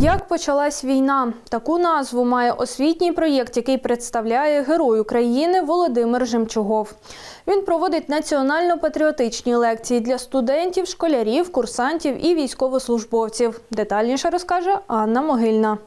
Як почалась війна? Таку назву має освітній проєкт, який представляє герой України Володимир Жемчугов. Він проводить національно-патріотичні лекції для студентів, школярів, курсантів і військовослужбовців. Детальніше розкаже Анна Могильна.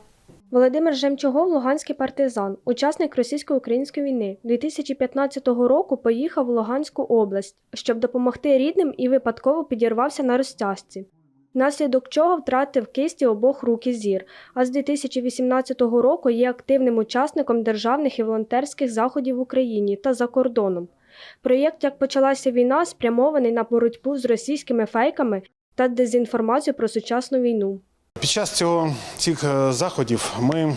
Володимир Жемчугов – луганський партизан, учасник російсько-української війни. 2015 року поїхав в Луганську область, щоб допомогти рідним і випадково підірвався на розтяжці. Внаслідок чого втратив кисті обох рук і зір, а з 2018 року є активним учасником державних і волонтерських заходів в Україні та за кордоном. Проєкт «Як почалася війна» спрямований на боротьбу з російськими фейками та дезінформацію про сучасну війну. Під час цього цих е, заходів ми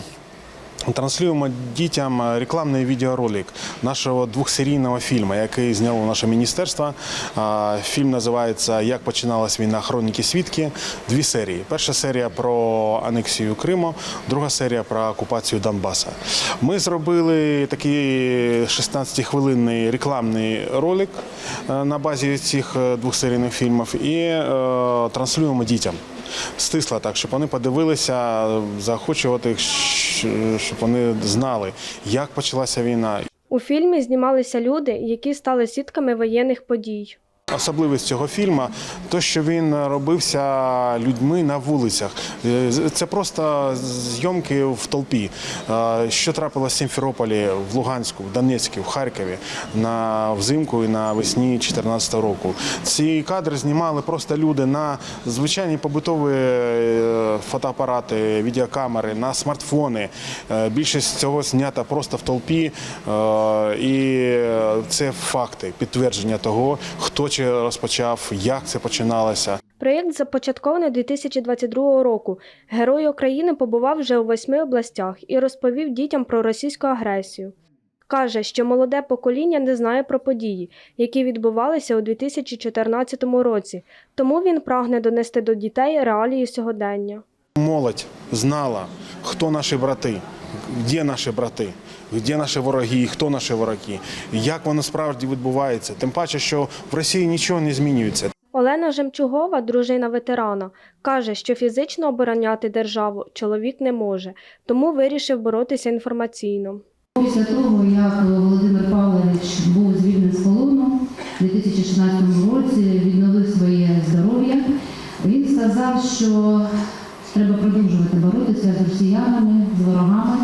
транслюємо дітям е, рекламний відеоролик нашого двохсерійного фільму, який зняло наше міністерство. Фільм називається Як починалась війна Хроніки свідки. Дві серії. Перша серія про анексію Криму, друга серія про окупацію Донбаса. Ми зробили такий 16-хвилинний рекламний ролик е, на базі цих е, двохсерійних фільмів і е, транслюємо дітям стисла так, щоб вони подивилися, заохочувати їх, щоб вони знали, як почалася війна. У фільмі знімалися люди, які стали свідками воєнних подій. Особливість цього фільму то, що він робився людьми на вулицях. Е, Це просто зйомки в толпі. Е, Що трапилося в Сімферополі, в Луганську, в Донецьку, в Харкові на взимку і на весні 2014 року. Ці кадри знімали просто люди на звичайні побутові е, фотоапарати, відеокамери, на смартфони. Більшість цього знята просто в толпі. І це факти, підтвердження того, хто чи розпочав, як це починалося. Проєкт започаткований 2022 року. Герой України побував вже у восьми областях і розповів дітям про російську агресію. Каже, що молоде покоління не знає про події, які відбувалися у 2014 році, тому він прагне донести до дітей реалії сьогодення. Молодь знала, хто наші брати, де наші брати, де наші вороги, хто наші вороги, як воно справді відбувається. Тим паче, що в Росії нічого не змінюється. Олена Жемчугова, дружина ветерана, каже, що фізично обороняти державу чоловік не може, тому вирішив боротися інформаційно. Після того, як Володимир Павлович був звільнений з полону у 2016 році, відновив своє здоров'я, він сказав, що треба продовжувати боротися з росіянами, з ворогами,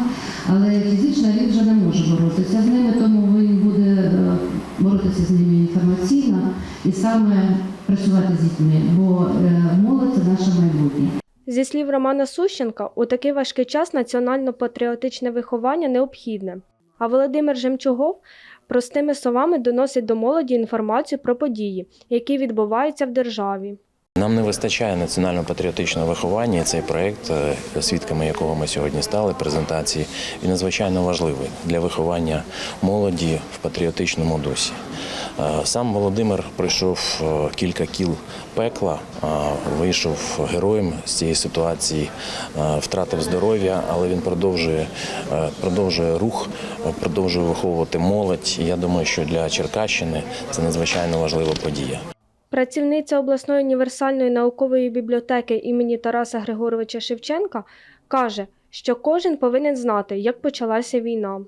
але фізично він вже не може боротися з ними, тому він буде е, боротися з ними інформаційно і саме працювати з дітьми, бо е, молодь це наше майбутнє. Зі слів Романа Сущенка, у такий важкий час національно-патріотичне виховання необхідне. А Володимир Жемчугов простими словами доносить до молоді інформацію про події, які відбуваються в державі. Нам не вистачає національно-патріотичного виховання. і Цей проект, е, свідками якого ми сьогодні стали, презентації, він надзвичайно важливий для виховання молоді в патріотичному дусі. Е, Сам Володимир пройшов е, кілька кіл пекла, вийшов героєм з цієї ситуації, втратив здоров'я, але він продовжує, продовжує рух, продовжує виховувати молодь. І я думаю, що для Черкащини це надзвичайно важлива подія. Працівниця обласної універсальної наукової бібліотеки імені Тараса Григоровича Шевченка каже, що кожен повинен знати, як почалася війна.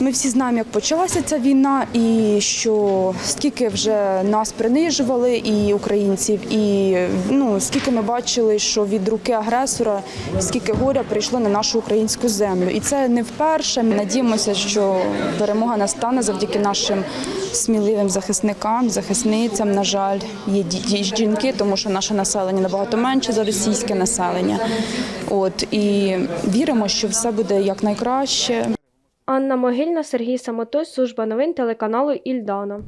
Ми всі знаємо, як почалася ця війна, і що скільки вже нас принижували, і українців, і ну скільки ми бачили, що від руки агресора скільки горя прийшло на нашу українську землю. І це не вперше. Ми надіємося, що перемога настане завдяки нашим сміливим захисникам, захисницям. На жаль, є жінки, тому що наше населення набагато менше за російське населення. От і віримо, що все буде якнайкраще. Анна Могильна, Сергій Самотой, служба новин телеканалу Ільдана.